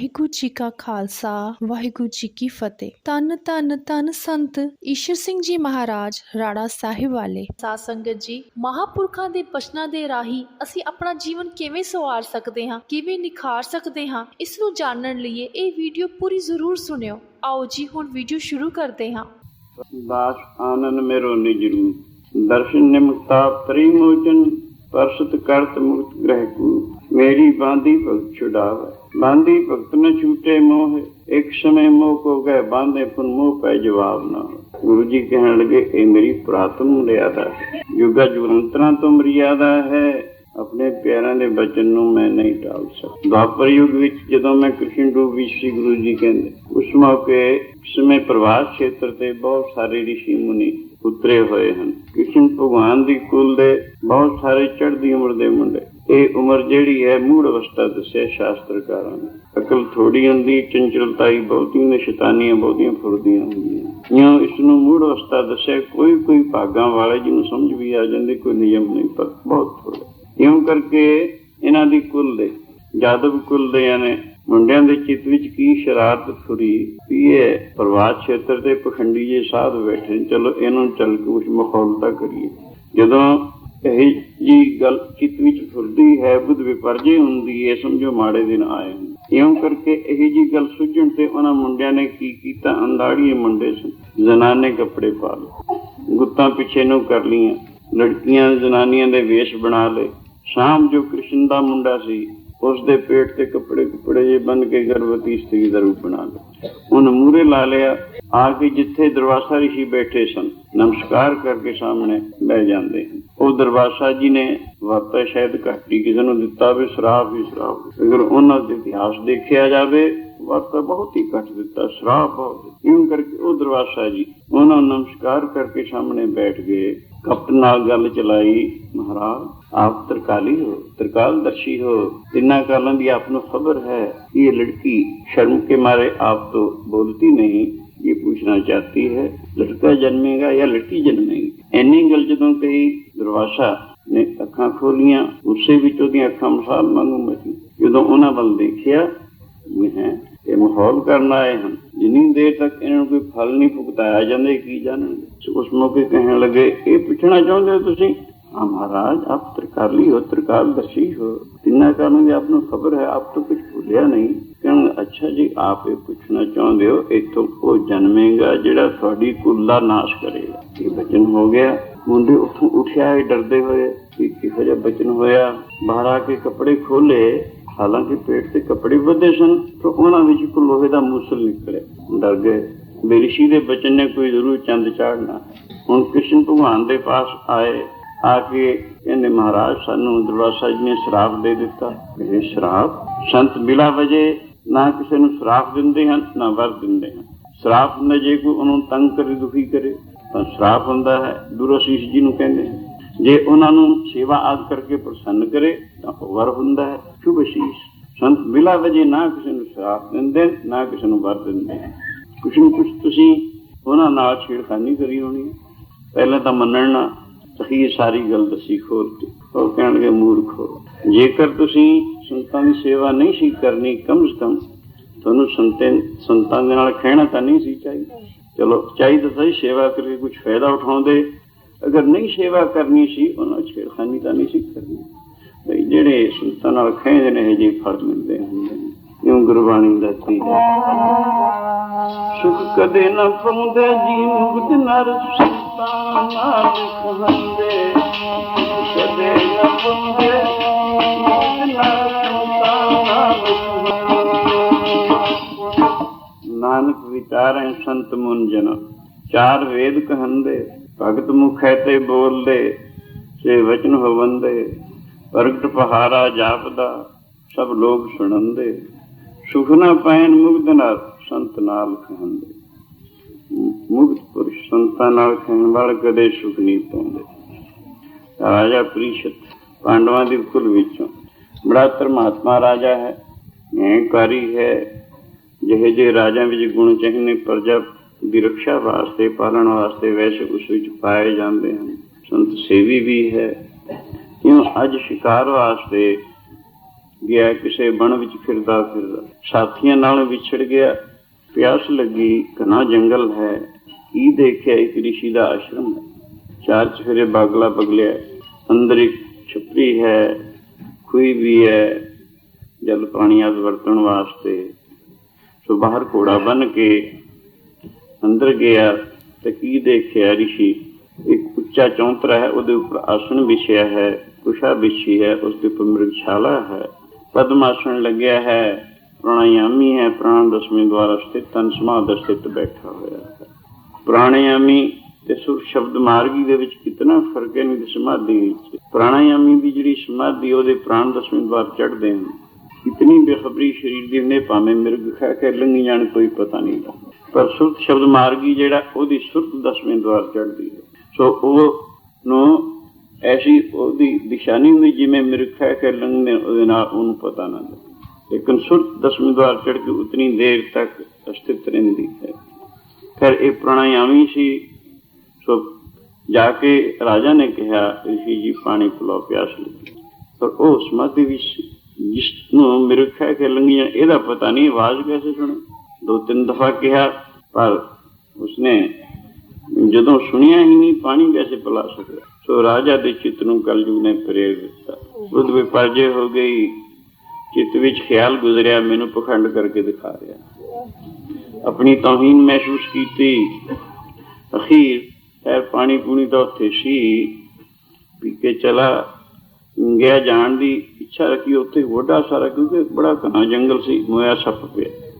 ਵਾਹਿਗੁਰੂ ਜੀ ਕਾ ਖਾਲਸਾ ਵਾਹਿਗੁਰੂ ਜੀ ਕੀ ਫਤਿਹ। ਤਨ ਤਨ ਤਨ ਸੰਤ ਈਸ਼ਰ ਸਿੰਘ ਜੀ ਮਹਾਰਾਜ ਰਾੜਾ ਸਾਹਿਬ ਵਾਲੇ। ਸਾਧ ਸੰਗਤ ਜੀ ਮਹਾਪੁਰਖਾਂ ਦੇ ਬਚਨਾਂ ਦੇ ਰਾਹੀ ਅਸੀਂ ਆਪਣਾ ਜੀਵਨ ਕਿਵੇਂ ਸਵਾਰ ਸਕਦੇ ਹਾਂ ਕਿਵੇਂ ਨਿਖਾਰ ਸਕਦੇ ਹਾਂ ਇਸ ਨੂੰ ਜਾਣਨ ਲਈ ਇਹ ਵੀਡੀਓ ਪੂਰੀ ਜ਼ਰੂਰ ਸੁਣਿਓ। ਆਓ ਜੀ ਹੁਣ ਵੀਡੀਓ ਸ਼ੁਰੂ ਕਰਦੇ ਹਾਂ। ਬਾਸ ਆਨੰਦ ਮੇਰੋ ਨਿਜਰੂ ਦਰਸ਼ਨ ਨਿਮਤਾ ਪ੍ਰੀਮੋਚਨ ਪਰਸਤ ਕਰਤ ਮੁਕਤ ਗ੍ਰਹਿ ਕੋ ਮੇਰੀ ਬਾਂਦੀ ਭਗਤ बांधी भक्त न छूटे मोह एक समय मोह को गए बांधे पुन मोह पे जवाब न हो गुरु जी कहने लगे ये मेरी पुरातन मर्यादा है युगा जुगंतरा तो मर्यादा है ਆਪਣੇ ਪਿਆਰਾਂ ਦੇ ਬਚਨ ਨੂੰ ਮੈਂ ਨਹੀਂ ਟਾਲ ਸਕਦਾ ਦੁਆਪਰ ਯੁੱਗ ਵਿੱਚ ਜਦੋਂ ਮੈਂ ਕ੍ਰਿਸ਼ਨ ਰੂਪ ਵਿੱਚ ਸ੍ਰੀ ਗੁਰੂ ਜੀ ਕਹਿੰਦੇ ਉਸ ਮੌਕੇ ਸਮੇਂ ਪ੍ਰਵਾਸ ਖੇਤਰ ਤੇ ਬਹੁਤ ਸਾਰੇ ઋષਿ ਮੁਨੀ ਉਤਰੇ ਹੋਏ ਹਨ ਕ੍ਰਿਸ਼ਨ ਭਗਵਾਨ ਦੀ ਕੁਲ ਦੇ ਬਹੁਤ ਸਾਰੇ ਚੜ੍ਹਦੀ ਉਮਰ ਦੇ ਮੁੰਡੇ ਇਹ ਉਮਰ ਜਿਹੜੀ ਹੈ ਮੂੜ ਅਵਸਥਾ ਦੱਸਿਆ ਸ਼ਾਸਤਰਕਾਰਾਂ ਨੇ। ਅਕਲ ਥੋੜੀ ਹੁੰਦੀ ਚੰਚਲਤਾਈ ਬਹੁਤੀ ਨੇ ਸ਼ੈਤਾਨੀਆਂ ਬਹੁਤੀਆਂ ਫੁਰਦੀਆਂ ਹੁੰਦੀਆਂ। ਇਉਂ ਇਸ ਨੂੰ ਮੂੜ ਅਵਸਥਾ ਦੱਸਿਆ ਕੋਈ ਕੋਈ ਭਾਗਾਂ ਵਾਲੇ ਜਿਹਨੂੰ ਸਮਝ ਵੀ ਆ ਜਾਂਦੇ ਕੋਈ ਨਿਯਮ ਨਹੀਂ ਪਰ ਬਹੁਤ ਥੋੜਾ ਇਉਂ ਕਰਕੇ ਇਹਨਾਂ ਦੀ ਕੁੱਲ ਦੇ ਜਾਦਵ ਕੁੱਲ ਦੇ ਨੇ ਮੁੰਡਿਆਂ ਦੇ ਚਿੱਤ ਵਿੱਚ ਕੀ ਸ਼ਰਾਰਤ ਫੁਰੀ ਵੀ ਇਹ ਪ੍ਰਵਾਸ ਖੇਤਰ ਤੇ ਪਖੰਡੀ ਜੇ ਸਾਧ ਬੈਠੇ ਨੇ, ਚਲੋ ਇਹਨੂੰ ਚੱਲ ਕੇ ਕੁਝ ਮਖੌਲਤਾ ਕਰੀਏ। ਜਦੋਂ ਇਹ ਜੀ ਗੱਲ ਚਿੱਤ ਵਿੱਚ ਫੁਰਦੀ ਹੈ, ਬੁੱਧ ਵਿਪਰਜੇ ਹੁੰਦੀ ਹੈ ਸਮਝੋ ਮਾੜੇ ਦਿਨ ਆਏ ਹਨ ਇਉਂ ਕਰਕੇ ਇਹ ਜੀ ਗੱਲ ਸੁਝਣ ਤੇ ਉਹਨਾਂ ਮੁੰਡਿਆਂ ਨੇ ਕੀ ਕੀਤਾ? ਅੰਦਾੜੀਏ ਮੁੰਡੇ ਸਨ, ਜ਼ਨਾਨੇ ਕੱਪੜੇ ਪਾ ਲਏ। ਗੁੱਤਾਂ ਪਿੱਛੇ ਨੂੰ ਕਰ ਲੀਆਂ ਲੜਕੀਆਂ ਜਨਾਨੀਆਂ ਦੇ ਵੇਸ਼ ਬਣਾ ਲਏ। ਸ਼ਾਮ ਜੋ ਕ੍ਰਿਸ਼ਨ ਦਾ ਮੁੰਡਾ ਸੀ ਉਸ ਦੇ ਪੇਟ ਤੇ ਕੱਪੜੇ ਕੁਪੜੇ ਜੇ ਬੰਨ ਕੇ ਗਰਭਵਤੀ ਇਸਤਰੀ ਦਾ ਰੂਪ ਬਣਾ ਲਿਆ। ਉਹਨ ਮੂਰੇ ਲਾ ਲਿਆ। ਆ ਕੇ ਜਿੱਥੇ ਦਰਵਾਸਾ ਰਿਸ਼ੀ ਬੈਠੇ ਸਨ, ਨਮਸਕਾਰ ਕਰਕੇ ਸਾਹਮਣੇ ਬਹਿ ਜਾਂਦੇ ਹਨ। ਉਹ ਦਰਬਾਰ ਸਾਹਿਬ ਜੀ ਨੇ ਵਰਤਾ ਸ਼ਾਇਦ ਘਾਟੀ ਕਿਸੇ ਨੂੰ ਦਿੱਤਾ ਵੀ ਸ਼ਰਾਬ ਹੀ ਸ਼ਰਾਬ। ਅਗਰ ਉਹਨਾਂ ਦੇ ਇਤਿਹਾਸ ਦੇਖਿਆ ਜਾਵੇ ਵਰਤਾ ਬਹੁਤ ਹੀ ਘੱਟ ਦਿੱਤਾ, ਸ਼ਰਾਬ ਬਹੁਤ ਕਰਕੇ ਉਹ ਦਰਬਾਰ ਸਾਹਿਬ ਜੀ ਉਹਨਾਂ ਨਮਸਕਾਰ ਕਰਕੇ ਸਾਹਮਣੇ ਬੈਠ ਗਏ। ਕਪਟ ਨਾਲ ਗੱਲ ਚਲਾਈ, ਮਹਾਰਾਜ, ਆਪ ਤਰਕਾਲੀ ਹੋ ਤਰਕਾਲ ਦਰਸ਼ੀ ਹੋ। ਤਿੰਨਾ ਕਾਲਾਂ ਦੀ ਆਪ ਨੂੰ ਖਬਰ ਹੈ ਇਹ ਲੜਕੀ ਸ਼ਰਮ ਕੇ ਮਾਰੇ ਆਪ ਤੋਂ ਬੋਲਤੀ ਨਹੀਂ, ਇਹ ਪੁੱਛਣਾ ਚਾਹਤੀ ਹੈ, ਲੜਕਾ ਜਨਮੇਗਾ ਜਾਂ ਲੜਕੀ ਜਨਮੇਗੀ? ਐਨੀ ਗੱਲ ਜਦੋਂ ਕਹੀ ਦਰਵਾਜ਼ਾ ਨੇ ਅੱਖਾਂ ਖੋਲੀਆਂ ਉਸੇ ਵਿੱਚ ਉਹਦੀਆਂ ਅੱਖਾਂ ਮਸਾਲ ਵਾਂਗੂ ਮਚੀ ਜਦੋਂ ਉਹਨਾਂ ਵੱਲ ਦੇਖਿਆ ਵੀ ਹੈ ਇਹ ਮਾਹੌਲ ਕਰਨ ਆਏ ਹਨ ਜਿੰਨੀ ਦੇਰ ਤੱਕ ਇਹਨਾਂ ਨੂੰ ਕੋਈ ਫਲ ਨਹੀਂ ਭੁਗਤਾਇਆ ਜਾਂਦਾ ਇਹ ਕੀ ਜਾਣਨਗੇ ਉਸ ਮੌਕੇ ਕਹਿਣ ਲੱਗੇ ਇਹ ਪੁੱਛਣਾ ਚਾਹੁੰਦੇ ਹੋ ਤੁਸੀਂ हाँ महाराज आप त्रिकाली हो त्रिकालदर्शी हो ਤਿੰਨਾਂ ਕਾਰਨ ਦੀ ਆਪ ਨੂੰ ਖਬਰ ਹੈ ਆਪ ਤੋਂ ਕੁਝ ਭੁੱਲਿਆ ਨਹੀਂ ਕਹਿੰਦੇ ਅੱਛਾ ਜੀ ਆਪ ਇਹ ਪੁੱਛਣਾ ਚਾਹੁੰਦੇ ਹੋ ਇੱਥੋਂ ਉਹ ਜਨਮੇਗਾ ਜਿਹੜਾ ਤੁਹਾਡੀ ਕੁੱਲ ਦਾ ਨਾਸ਼ ਕਰੇਗਾ ਇਹ ਬਚਨ ਹੋ ਗਿਆ ਮੁੰਡੇ ਉੱਥੋਂ ਉੱਠਿਆ ਡਰਦੇ ਹੋਏ ਕਿ ਕਿਹੋ ਜਿਹਾ ਬਚਨ ਹੋਇਆ। ਬਾਹਰ ਆ ਕੇ ਕੱਪੜੇ ਖੋਲੇ ਹਾਲਾਂਕਿ ਪੇਟ ਤੇ ਕੱਪੜੇ ਬੱਧੇ ਸਨ, ਤਾਂ ਉਹਨਾਂ ਵਿੱਚ ਇੱਕ ਲੋਹੇ ਦਾ ਮੂਸਲ ਨਿਕਲਿਆ। ਡਰ ਗਏ। ਬੇਰਿਸ਼ੀ ਦੇ ਬਚਨ ਨੇ ਕੋਈ ਜ਼ਰੂਰ ਚੰਦ ਚਾੜਨਾ। ਹੁਣ ਕ੍ਰਿਸ਼ਨ ਭਗਵਾਨ ਦੇ ਪਾਸ ਆਏ। ਆ ਕੇ ਕਹਿੰਦੇ, ਮਹਾਰਾਜ, ਸਾਨੂੰ ਦਰਵਾਜ਼ਾ ਜੀ ਨੇ ਸ਼ਰਾਪ ਦੇ ਦਿੱਤਾ। ਇਹ ਸ਼ਰਾਬ ਸੰਤ ਬਿਲਾ ਵਜੇ ਨਾ ਕਿਸੇ ਨੂੰ ਸ਼ਰਾਪ ਦਿੰਦੇ ਹਨ, ਨਾ ਵਰ ਦਿੰਦੇ ਹਨ। ਸ਼ਰਾਪ ਨਾ ਜੇ ਕੋਈ ਉਹਨੂੰ ਤੰਗ ਕਰੇ, ਦੁਖੀ ਕਰੇ। ਤਾਂ ਸ਼ਰਾਪ ਹੁੰਦਾ ਹੈ ਦੁਰਸੀਸ ਜੀ ਨੂੰ ਕਹਿੰਦੇ ਹਨ ਜੇ ਉਹਨਾਂ ਨੂੰ ਸੇਵਾ ਆਦ ਕਰਕੇ ਪ੍ਰਸੰਨ ਕਰੇ, ਤਾਂ ਵਰ ਹੁੰਦਾ ਹੈ। ਸ਼ੁਭ ਅਸੀਸ। ਸੰਤ ਬਿਲਾ ਵਜੇ ਨਾ ਕਿਸੇ ਨੂੰ ਸ਼ਰਾਪ ਦਿੰਦੇ, ਨਾ ਕਿਸੇ ਨੂੰ ਵਰ ਦਿੰਦੇ। ਕੁਛ ਨੂੰ ਕੁਛ ਤੁਸੀਂ ਉਹਨਾਂ ਨਾਲ ਛੇੜਖਾਨੀ ਕਰੀ ਹੋਣੀ ਪਹਿਲਾਂ ਤਾਂ ਮੰਨਣਾ ਸਹੀ ਸਾਰੀ ਗੱਲ ਦੱਸੀ ਖੋਲ ਕੇ। ਉਹ ਕਹਿਣਗੇ, ਮੂਰਖੋ ਜੇਕਰ ਤੁਸੀਂ ਸੰਤਾਂ ਦੀ ਸੇਵਾ ਨਹੀਂ ਸੀ ਕਰਨੀ, ਕਮ ਸੇ ਕਮ ਤੁਹਾਨੂੰ ਸੰਤਾਂ ਸੰਤਾਂ ਦੇ ਨਾਲ ਖਹਿਣਾ ਤਾਂ ਨਹੀਂ ਸੀ ਚਾਹੀਦਾ। ਚਲੋ, ਚਾਹੀਦਾ ਸਹੀ ਸੇਵਾ ਕਰਕੇ ਕੁਝ ਫਾਇਦਾ ਉਠਾਉਂਦੇ। ਅਗਰ ਨਹੀਂ ਸੇਵਾ ਕਰਨੀ ਸੀ, ਉਹਨਾਂ ਨੂੰ ਛੇੜਖਾਨੀ ਤਾਂ ਨਹੀਂ ਸੀ ਕਰਨੀ। ਬਈ ਜਿਹੜੇ ਸੰਤਾਂ ਨਾਲ ਖਹਿੰਦੇ ਨੇ, ਇਹ ਜਿਹੇ ਫਲ ਮਿਲਦੇ ਹੁੰਦੇ ਕਿਉਂ ਗੁਰਬਾਣੀ ਦਾ ਹੈ। ਸੁਖ ਕਦੇ ਨਾ ਪਾਉਂਦੇ ਜੀ ਮੁਕਤ ਨਰ ਸੰਤਾਂ ਨਾਲ ਖੰਦੇ ਕਦੇ ਨਾ ਪਾਉਂਦੇ ਮੁਕਤ ਨਰ ਸੰਤਾਂ ਨਾਲ ਖੰਦੇ। ਨਾਨਕ ਸੰਤ ਮੁਨ ਚਾਰ ਵੇਦ ਕਹੰਦੇ, ਭਗਤ ਮੁਖੈ ਤੇ ਬੋਲਦੇ, ਸੇ ਵਚਨ ਹੋਵੰਦੇ, ਪ੍ਰਗਟ ਪਹਾਰਾ ਜਾਪਦਾ, ਸਭ ਲੋਕ ਸੁਣੰਦੇ, ਸੁਖ ਨਾ ਪੈਣ ਮੁਗਧ ਨਾਲ ਸੰਤ ਨਾਲ ਖਹੰਦੇ ਮੁਗਧ ਪੁਰਸ਼ ਸੰਤਾਂ ਨਾਲ ਖਹਿਣ ਵਾਲ ਕਦੇ ਸੁਖ ਨਹੀਂ ਪਾਉਂਦੇ। ਰਾਜਾ ਪ੍ਰੀਸ਼ਤ ਪਾਂਡਵਾਂ ਦੀ ਕੁਲ ਵਿੱਚੋਂ ਬੜਾ ਧਰਮਾਤਮਾ ਰਾਜਾ ਹੈ, ਨਿਆਂਕਾਰੀ ਹੈ ਜਿਹੇ ਜਿਹੇ ਰਾਜਾਂ ਵਿੱਚ ਗੁਣ ਚਾਹੀਦੇ ਪ੍ਰਜਾ ਦੀ ਰੱਖਿਆ ਵਾਸਤੇ, ਪਾਲਣ ਵਾਸਤੇ ਵੈਸੇ ਉਸ ਵਿੱਚ ਪਾਏ ਜਾਂਦੇ ਹਨ। ਸੰਤ ਸੇਵੀ ਵੀ ਹੈ। ਕਿਉਂ ਅੱਜ ਸ਼ਿਕਾਰ ਵਾਸਤੇ ਗਿਆ, ਕਿਸੇ ਬਣ ਵਿੱਚ ਫਿਰਦਾ ਫਿਰਦਾ। ਸਾਥੀਆਂ ਨਾਲ ਵਿਛੜ ਗਿਆ, ਪਿਆਸ ਲੱਗੀ, ਘਣਾ ਜੰਗਲ ਹੈ। ਕੀ ਦੇਖਿਆ ਇੱਕ ਰਿਸ਼ੀ ਦਾ ਆਸ਼ਰਮ? ਹੈ ਚਾਰ ਚਫੇਰੇ ਬਾਗਲਾ ਬਗਲਿਆ, ਅੰਦਰ ਇੱਕ ਛਪਰੀ ਹੈ, ਖੂਹੀ ਵੀ ਹੈ, ਜਲ ਪਾਣੀ ਆਦਿ ਵਰਤਣ ਵਾਸਤੇ। ਸੋ ਬਾਹਰ ਘੋੜਾ ਬਨ ਕੇ ਅੰਦਰ ਗਿਆ ਤੇ ਕੀ ਦੇਖਿਆ ਰਿਸ਼ੀ? ਇੱਕ ਉੱਚਾ ਚੌਂਤਰਾ ਹੈ, ਉਹਦੇ ਉੱਪਰ ਆਸਣ ਵਿਛਿਆ ਹੈ, ਕੁਸ਼ਾ ਵਿਛੀ ਹੈ, ਉਸ ਦੇ ਉੱਪਰ ਮਿਰਗਸ਼ਾਲਾ ਹੈ। ਪਦਮਾਸਣ ਲੱਗਿਆ ਹੈ, ਪ੍ਰਾਣਾਯਾਮੀ ਹੈ, ਪ੍ਰਾਣ ਦਸਵੇਂ ਦੁਆਰਾ ਸਥਿਤ ਤਨ ਸਮਾਧ ਸਥਿਤ ਬੈਠਾ ਹੋਇਆ ਹੈ। ਪ੍ਰਾਣਾਯਾਮੀ ਤੇ ਸੁਰ ਸ਼ਬਦ ਮਾਰਗੀ ਦੇ ਵਿੱਚ ਕਿੰਨਾ ਫ਼ਰਕ ਹੈ ਨਿਧ ਸਮਾਧੀ ਵਿੱਚ। ਪ੍ਰਾਣਾਯਾਮੀ ਦੀ ਜਿਹੜੀ ਸਮਾਧੀ, ਉਹਦੇ ਪ੍ਰਾਣ ਦਸਵੇਂ ਦੁਆਰ ਚੜਦੇ ਹਨ। ਇਤਨੀ ਬੇਖਬਰੀ ਸਰੀਰ ਦੀ ਨੇ ਭਾਵੇਂ ਮਿਰਗ ਖਾ ਕੇ ਲੰਘੀ ਜਾਣ ਕੋਈ ਪਤਾ ਨਹੀਂ ਲੱਗਦਾ ਪਰ ਸੁਰਤ ਸ਼ਬਦ ਮਾਰਗੀ ਜਿਹੜਾ ਉਹਦੀ ਸੁਰਤ ਦਸਵੇਂ ਦੁਆਰ ਚੜ੍ਹਦੀ ਹੈ ਸੋ ਉਹ ਨੂੰ ਐਸੀ ਉਹਦੀ ਨਿਸ਼ਾਨੀ ਹੁੰਦੀ ਜਿਵੇਂ ਮਿਰਗ ਖਾ ਕੇ ਲੰਘਦੇ ਉਹਦੇ ਨਾਲ ਉਹਨੂੰ ਪਤਾ ਨਾ ਲੱਗੇ ਲੇਕਿਨ ਸੁਰਤ ਦਸਵੇਂ ਦੁਆਰ ਚੜ੍ਹ ਕੇ ਉਤਨੀ ਦੇਰ ਤੱਕ ਅਸਥਿਤ ਰਹਿੰਦੀ ਹੈ ਫਿਰ ਇਹ ਪ੍ਰਾਣਾਯਾਮੀ ਸੀ ਸੋ ਜਾ ਕੇ ਰਾਜਾ ਨੇ ਕਿਹਾ ਰਿਸ਼ੀ ਜੀ ਪਾਣੀ ਪਿਲਾਓ ਪਿਆਸ ਲੱਗੀ ਪਰ ਉਹ ਸਮਾਧੀ ਵਿੱਚ ਸੀ, ਜਿਸ ਨੂੰ ਮੇਰੇ ਖੈ ਇਹਦਾ ਪਤਾ ਨਹੀਂ, ਆਵਾਜ਼ ਕੈਸੇ ਸੁਣੀ? ਦੋ ਤਿੰਨ ਦਫਾ ਕਿਹਾ, ਪਰ ਉਸਨੇ ਜਦੋਂ ਸੁਣਿਆ ਹੀ ਨਹੀਂ, ਪਾਣੀ ਕੈਸੇ ਪਿਲਾ ਸਕਦਾ? ਸੋ ਰਾਜਾ ਦੇ ਚਿੱਤ ਨੂੰ ਕਲਯੁਗ ਨੇ ਪ੍ਰੇਰ ਦਿੱਤਾ। ਬੁੱਧ ਵਿਪਰਜੇ ਹੋ ਗਈ, ਚਿੱਤ ਵਿੱਚ ਖਿਆਲ ਗੁਜ਼ਰਿਆ, ਮੈਨੂੰ ਪਖੰਡ ਕਰਕੇ ਦਿਖਾ ਰਿਹਾ। ਆਪਣੀ ਤੌਹੀਨ ਮਹਿਸੂਸ ਕੀਤੀ। ਅਖੀਰ, ਖੈਰ ਪਾਣੀ ਪੂਣੀ ਤਾਂ ਉੱਥੇ ਸੀ, ਪੀ ਕੇ ਚਲਾ। ਗਿਆ ਜਾਣ ਦੀ ਇੱਛਾ ਰੱਖੀ, ਉੱਥੇ ਵੱਡਾ ਸਾਰਾ, ਕਿਉਂਕਿ ਬੜਾ ਘਣਾ ਜੰਗਲ ਸੀ, ਮੋਇਆ ਸੱਪ ਪਿਆ।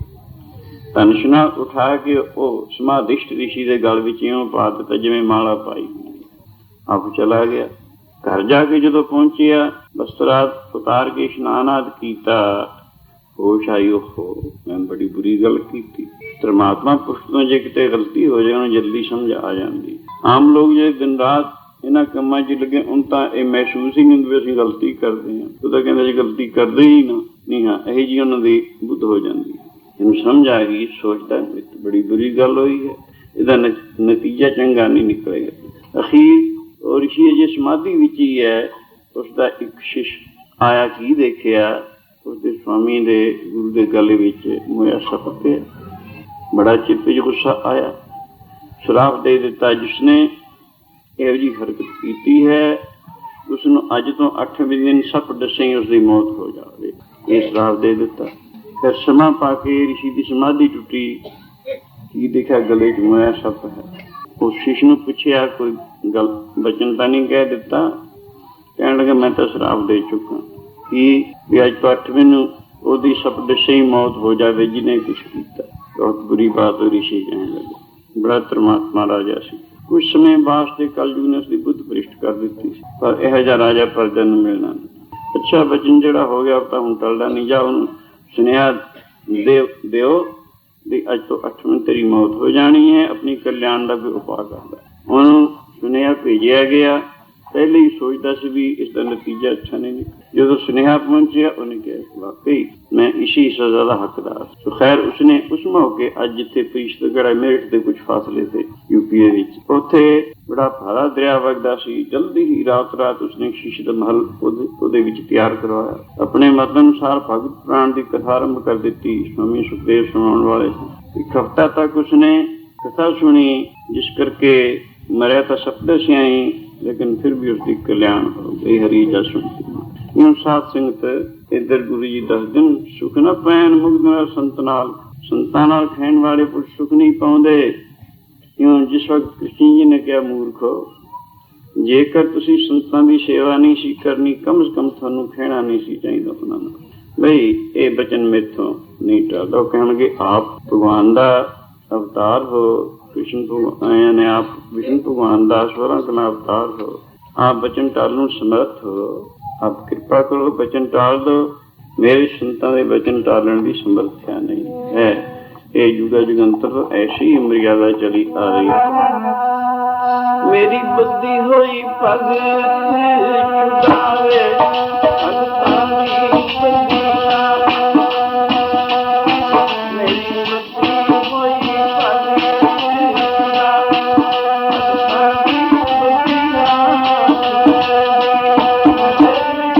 ਤਨਸ਼ਨਾ ਉਠਾ ਕੇ ਉਹ ਸਮਾਧਿਸ਼ਟ ਰਿਸ਼ੀ ਦੇ ਗਲ ਵਿੱਚ ਇਉਂ ਪਾ ਦਿੱਤਾ, ਜਿਵੇਂ ਮਾਲਾ ਪਾਈ ਆਪ ਚਲਾ ਗਿਆ। ਘਰ ਜਾ ਕੇ ਜਦੋਂ ਪਹੁੰਚਿਆ, ਬਸਤਰਾਤ ਉਤਾਰ ਕੇ ਇਸ਼ਨਾਨ ਆਦਿ ਕੀਤਾ। ਹੋਸ਼ ਆਈ ਉਹ ਮੈਂ ਬੜੀ ਬੁਰੀ ਗੱਲ ਕੀਤੀ। ਪਰਮਾਤਮਾ ਪੁਰਖ ਤੋਂ ਜੇ ਕਿਤੇ ਗਲਤੀ ਹੋ ਜਾਏ, ਉਹਨੂੰ ਜਲਦੀ ਸਮਝ ਆ ਜਾਂਦੀ। ਆਮ ਲੋਕ ਜੇ ਦਿਨ ਰਾਤ ਇਹਨਾਂ ਕੰਮਾਂ 'ਚ ਲੱਗੇ ਹੁਣ ਤਾਂ ਇਹ ਮਹਿਸੂਸ ਹੀ ਨਹੀਂ ਹੁੰਦਾ ਵੀ ਅਸੀਂ ਗਲਤੀ ਕਰਦੇ ਹਾਂ। ਉਹ ਤਾਂ ਕਹਿੰਦੇ ਜੀ ਗਲਤੀ ਕਰਦੇ ਹੀ ਨਾ। ਨਹੀਂ ਹਾਂ, ਇਹ ਜੀ ਉਹਨਾਂ ਦੀ ਬੁੱਧ ਹੋ ਜਾਂਦੀ ਇਹਨੂੰ ਸਮਝ ਆ ਗਈ, ਸੋਚਦਾ ਬੜੀ ਬੁਰੀ ਗੱਲ ਹੋਈ ਹੈ। ਇਹਦਾ ਨਤੀਜਾ ਚੰਗਾ ਨਹੀਂ ਨਿਕਲੇਗਾ ਅਖੀਰ ਉਹ ਰਿਸ਼ੀ ਜੇ ਸਮਾਧੀ ਵਿੱਚ ਹੀ ਹੈ। ਉਸ ਦਾ ਇੱਕ ਸ਼ਿਸ਼ ਆਇਆ ਕੀ ਦੇਖਿਆ? ਉਸਦੇ ਸਵਾਮੀ ਦੇ ਗੁਰੂ ਦੇ ਗਲੇ ਵਿੱਚ ਮੋਇਆ ਸੱਪ ਬੜਾ ਚਿੱਤ ਵਿੱਚ ਗੁੱਸਾ ਆਇਆ। ਸ਼ਰਾਪ ਦੇ ਦਿੱਤਾ, ਜਿਸਨੇ ਇਹੋ ਜੀ ਹਰਕਤ ਕੀਤੀ ਹੈ ਉਸ ਨੂੰ ਅੱਜ ਤੋਂ 8ਵੇਂ ਦਿਨ ਸੱਪ ਦੱਸੇ ਉਸ ਦੀ ਮੌਤ ਹੋ ਜਾਵੇ। ਇਹ ਸ਼ਰਾਪ ਦੇ ਦਿੱਤਾ। ਫਿਰ ਸਮਾਂ ਪਾ ਕੇ ਰਿਸ਼ੀ ਦੀ ਸਮਾਧੀ ਟੁੱਟੀ। ਕੀ ਦੇਖਿਆ ਗਲੇ 'ਚ ਮੋਇਆ ਸੱਪ ਹੈ? ਉਹ ਸ਼ਿਸ਼ ਨੂੰ ਪੁੱਛਿਆ, ਕੋਈ ਗੱਲ ਬਚਨ ਤਾਂ ਨਹੀਂ ਕਹਿ ਦਿੱਤਾ। ਕਹਿਣ ਲੱਗਾ, ਮੈਂ ਤਾਂ ਸ਼ਰਾਬ ਦੇ ਚੁੱਕਾ। ਕਿ ਵੀ ਅੱਜ ਤੋਂ 8ਵੇਂ ਨੂੰ ਉਹਦੀ ਸੱਪ ਦੱਸੇ ਹੀ ਮੌਤ ਹੋ ਜਾਵੇ, ਜਿਹਨੇ ਕੁਛ ਕੀਤਾ। ਬਹੁਤ ਬੁਰੀ ਬਾਤ ਹੋਈ ਰਿਸ਼ੀ, ਕਹਿਣ ਲੱਗੇ। ਬੜਾ ਧਰਮਾਤਮਾ ਰਾਜਾ ਸੀ। ਕੁਝ ਸਮੇਂ ਵਾਸਤੇ ਕਲਯੁਗ ਨੇ ਉਸਦੀ ਬੁੱਧ ਭ੍ਰਿਸ਼ਟ ਕਰ ਦਿੱਤੀ ਸੀ। ਪਰ ਇਹੋ ਜਿਹਾ ਰਾਜਾ ਪ੍ਰਜਾ ਨੂੰ ਮਿਲਣਾ ਨਹੀਂ। ਅੱਛਾ, ਬਚਨ ਜਿਹੜਾ ਹੋ ਗਿਆ ਤਾਂ ਹੁਣ ਟਲਦਾ ਨਹੀਂ। ਜਾ ਉਹਨੂੰ ਸੁਨੇਹਾ ਦਿਓ ਦਿਓ ਵੀ ਅੱਜ ਤੋਂ 8ਵੇਂ ਤੇਰੀ ਮੌਤ ਹੋ ਜਾਣੀ ਹੈ, ਆਪਣੀ ਕਲਿਆਣ ਦਾ ਵੀ ਉਪਾਅ ਕਰਦਾ। ਉਹਨੂੰ ਸੁਨੇਹਾ ਭੇਜਿਆ ਗਿਆ। ਪਹਿਲੇ ਹੀ ਸੋਚਦਾ ਸੀ ਵੀ ਇਸ ਦਾ ਨਤੀਜਾ ਅੱਛਾ ਨਹੀਂ ਨਿਕਲਿਆ। ਜਦੋਂ ਸੁਨੇਹਾ ਪਹੁੰਚਿਆ, ਉਹਨੇ ਕਿਹਾ, ਵਾਕਈ, ਮੈਂ ਇਸੀ ਸਜ਼ਾ ਦਾ ਹੱਕਦਾਰ ਸੋ। ਖੈਰ, ਉਸਨੇ ਉਸ ਮੌਕੇ ਅੱਜ ਜਿੱਥੇ ਪ੍ਰੀਸ਼ਤਗੜਾ ਮੇਰਠ ਦੇ ਕੁਝ ਫਾਸਲੇ ਤੇ ਯੂਪੀਏ ਵਿੱਚ, ਉੱਥੇ ਬੜਾ ਭਾਰਾ ਦਰਿਆ ਵਗਦਾ ਸੀ। ਜਲਦੀ ਹੀ ਰਾਤ ਰਾਤ ਉਸਨੇ ਸ਼ੀਸ਼ ਦਾ ਮਹਲ ਉਹਦੇ ਵਿੱਚ ਤਿਆਰ ਕਰਵਾਇਆ। ਆਪਣੇ ਮਤ ਅਨੁਸਾਰ ਭਗਤ ਪ੍ਰਾਣ ਦੀ ਕਥਾ ਆਰੰਭ ਕਰ ਦਿੱਤੀ ਸਵਾਮੀ ਸੁਖਦੇਵ ਸੁਣਾਉਣ ਵਾਲੇ ਸਨ ਇੱਕ ਹਫ਼ਤਾ ਤੱਕ ਉਸਨੇ ਕਥਾ ਸੁਣੀ, ਜਿਸ ਕਰਕੇ ਮਰਿਆ ਤਾਂ ਸਭ ਸਿਆਈ ਲੇਕਿਨ ਫਿਰ ਵੀ ਉਸਦੀ ਕਲਿਆਣ ਹੋ ਗਈ ਹਰੀ ਜਸ ਸੁਣਤੀ ਇਹ ਸਾਧ ਸੰਗਤ ਇਧਰ ਗੁਰੂ ਜੀ ਦੱਸ ਦਿਨ ਸੁਖ ਨਾ ਪੈਣ ਨਾਲ ਸੰਤ ਨਾਲ, ਸੰਤਾਂ ਨਾਲ ਖੈਣ ਵਾਲੇ ਪੁਰ ਸੁਖ ਨਹੀਂ ਪਾਉਂਦੇ। ਕਿਉਂ? ਜਿਸ ਵਕਤ ਕ੍ਰਿਸ਼ਨ ਜੀ ਨੇ ਕਿਹਾ, ਮੂਰਖੋ, ਜੇਕਰ ਤੁਸੀਂ ਸੰਤਾਂ ਦੀ ਸੇਵਾ ਨਹੀਂ ਸੀ ਕਰਨੀ, ਕਮ ਸੇ ਕਮ ਤੁਹਾਨੂੰ ਖਹਿਣਾ ਨਹੀਂ ਸੀ ਚਾਹੀਦਾ ਉਹਨਾਂ ਨੂੰ ਬਈ, ਇਹ ਬਚਨ ਮੇਥੋਂ ਨਹੀਂ ਟਲਦਾ। ਕਹਿਣਗੇ, ਆਪ ਭਗਵਾਨ ਦਾ ਅਵਤਾਰ ਹੋ ਕ੍ਰਿਸ਼ਨ ਭਗਵਾਨ ਨੇ ਆਪ ਵਿਸ਼ਨ ਭਗਵਾਨ ਦਾ ਸਵਰਾਂ ਕਲਾ ਅਵਤਾਰ ਹੋ। ਆਪ ਬਚਨ ਟਾਲਣ ਨੂੰ ਸਮਰਥ ਹੋ। ਆਪ ਕਿਰਪਾ ਕਰੋ, ਬਚਨ ਟਾਲ ਦੋ। ਮੇਰੇ ਸੰਤਾਂ ਦੇ ਬਚਨ ਟਾਲਣ ਦੀ ਸਮਰੱਥਾ ਨਹੀਂ ਹੈ। ਇਹ ਜੁਗਾ ਜਗੰਤਰ ਐਸੀ ਮਰਿਆਦਾ ਚਲੀ ਆ ਰਹੀ ਹੈ। ਮੇਰੀ ਬੁੱਧੀ ਹੋਈ ਪਗ ਛੁਡਾਵੇ